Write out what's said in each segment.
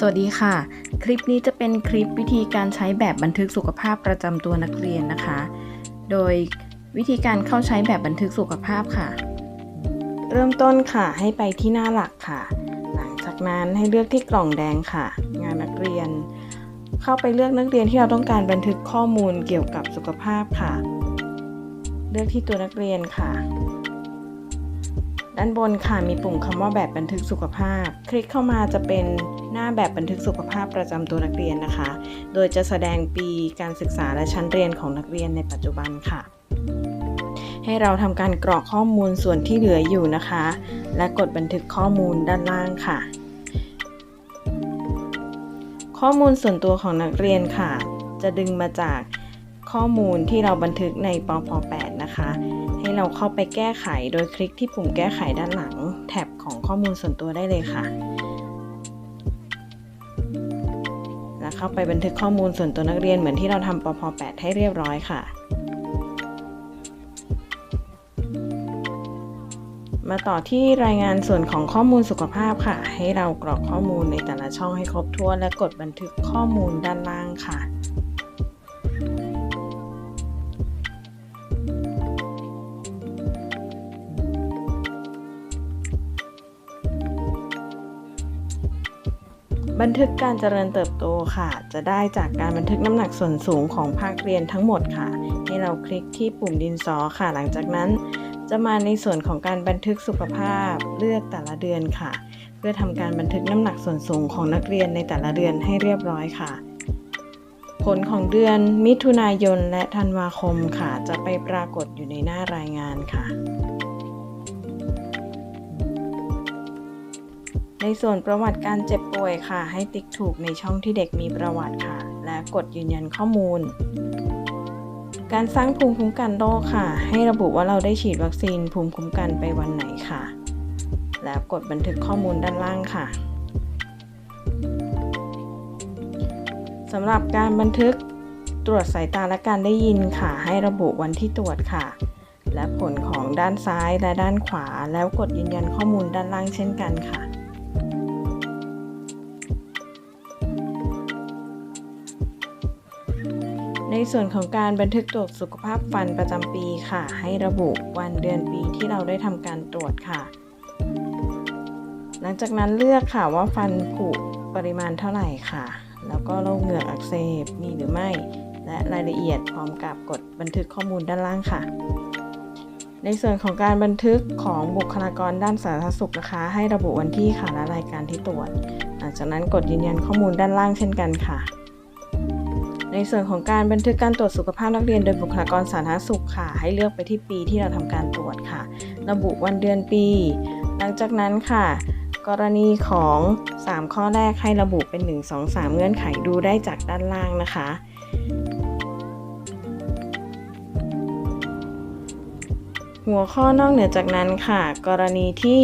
สวัสดีค่ะ คลิปนี้จะเป็นคลิปวิธีการใช้แบบบันทึกสุขภาพประจำตัวนักเรียนนะคะ โดยวิธีการเข้าใช้แบบบันทึกสุขภาพค่ะ เริ่มต้นค่ะให้ไปที่หน้าหลักค่ะ หลังจากนั้นให้เลือกที่กล่องแดงค่ะ งานนักเรียน เข้าไปเลือกนักเรียนที่เราต้องการบันทึกข้อมูลเกี่ยวกับสุขภาพค่ะ เลือกที่ตัวนักเรียนค่ะ ด้านบนค่ะมีปุ่มคำว่าแบบบันทึกสุขภาพ คลิกเข้ามาจะเป็นหน้าแบบบันทึกสุขภาพประจำตัวนักเรียนนะคะ โดยจะแสดงปีการศึกษาและชั้นเรียนของนักเรียนในปัจจุบันค่ะ ให้เราทำการกรอกข้อมูลส่วนที่เหลืออยู่นะคะ และกดบันทึกข้อมูลด้านล่างค่ะ ข้อมูลส่วนตัวของนักเรียนค่ะ จะดึงมาจากข้อมูลที่เราบันทึกในปพ8นะคะ ให้เราเข้าไปแก้ไขโดยคลิกที่ปุ่มแก้ไขด้านหลัง แท็บของข้อมูลส่วนตัวได้เลยค่ะ แล้วเข้าไปบันทึกข้อมูลส่วนตัวนักเรียนเหมือนที่เราทำปพ8ให้เรียบร้อยค่ะ มาต่อที่รายงานส่วนของข้อมูลสุขภาพค่ะ ให้เรากรอกข้อมูลในแต่ละช่องให้ครบถ้วนและกดบันทึกข้อมูลด้านล่างค่ะ บันทึกการเจริญเติบโตค่ะ จะได้จากการบันทึกน้ำหนักส่วนสูงของภาคเรียนทั้งหมดค่ะ ให้เราคลิกที่ปุ่มดินสอค่ะ หลังจากนั้น จะมาในส่วนของการบันทึกสุขภาพเลือกแต่ละเดือนค่ะ เพื่อทำการบันทึกน้ำหนักส่วนสูงของนักเรียนในแต่ละเดือนให้เรียบร้อยค่ะ ผลของเดือนมิถุนายนและธันวาคมค่ะ จะไปปรากฏอยู่ในหน้ารายงานค่ะ ในส่วนประวัติการเจ็บป่วยค่ะ ให้ติ๊กถูกในช่องที่เด็กมีประวัติค่ะ และกดยืนยันข้อมูล การสร้างภูมิคุ้มกันโรคค่ะ ให้ระบุว่าเราได้ฉีดวัคซีนภูมิคุ้มกันไปวันไหนค่ะ แล้วกดบันทึกข้อมูลด้านล่างค่ะสำหรับการบันทึกตรวจสายตาและการได้ยินค่ะ ให้ระบุวันที่ตรวจค่ะ และผลของด้านซ้ายและด้านขวา แล้วกดยืนยันข้อมูลด้านล่างเช่นกันค่ะ ในส่วนของการบันทึกตรวจสุขภาพฟันประจำปีค่ะ ให้ระบุวันเดือนปีที่เราได้ทำการตรวจค่ะ หลังจากนั้นเลือกค่ะว่าฟันผุปริมาณเท่าไหร่ค่ะ แล้วก็โรคเหงือกอักเสบมีหรือไม่ และรายละเอียดพร้อมกับกดบันทึกข้อมูลด้านล่างค่ะ ในส่วนของการบันทึกของบุคลากรด้านสาธารณสุขนะคะ ให้ระบุวันที่ค่ะและรายการที่ตรวจ หลังจากนั้นกดยืนยันข้อมูลด้านล่างเช่นกันค่ะ ในส่วนของการบันทึกการตรวจสุขภาพนักเรียนโดยบุคลากรสาธารณสุขค่ะ ให้เลือกไปที่ปีที่เราทำการตรวจค่ะ ระบุวันเดือนปี หลังจากนั้นค่ะ กรณีของ 3 ข้อแรกให้ระบุเป็น 1 2 3 เงื่อนไขดูได้จากด้านล่างนะคะ หัวข้อนอกเหนือจากนั้นค่ะ กรณีที่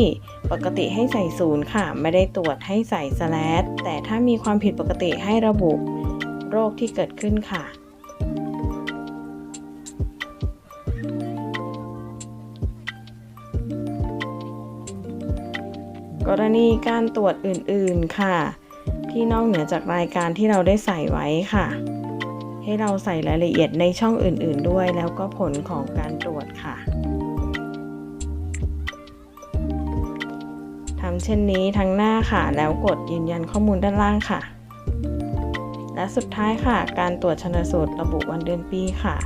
ปกติให้ใส่ศูนย์ค่ะ ไม่ได้ตรวจให้ใส่สแลดแต่ถ้ามีความผิดปกติให้ระบุ โรคที่เกิดขึ้นค่ะ กรณีการตรวจอื่นๆค่ะ ที่นอกเหนือจากรายการที่เราได้ใส่ไว้ค่ะ ให้เราใส่รายละเอียดในช่องอื่นๆด้วย แล้วก็ผลของการตรวจค่ะทำเช่นนี้ทั้งหน้าค่ะ แล้วกดยืนยันข้อมูลด้านล่างค่ะ และสุดท้ายค่ะ การตรวจชนสูตรระบุวันเดือนปีค่ะ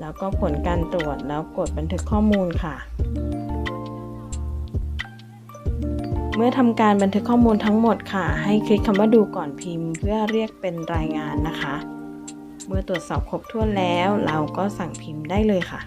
แล้วก็ผลการตรวจแล้วกดบันทึกข้อมูลค่ะ เมื่อทำการบันทึกข้อมูลทั้งหมดค่ะ ให้คลิกคำว่าดูก่อนพิมพ์ เพื่อเรียกเป็นรายงานนะคะ เมื่อตรวจสอบครบถ้วนแล้ว เราก็สั่งพิมพ์ได้เลยค่ะ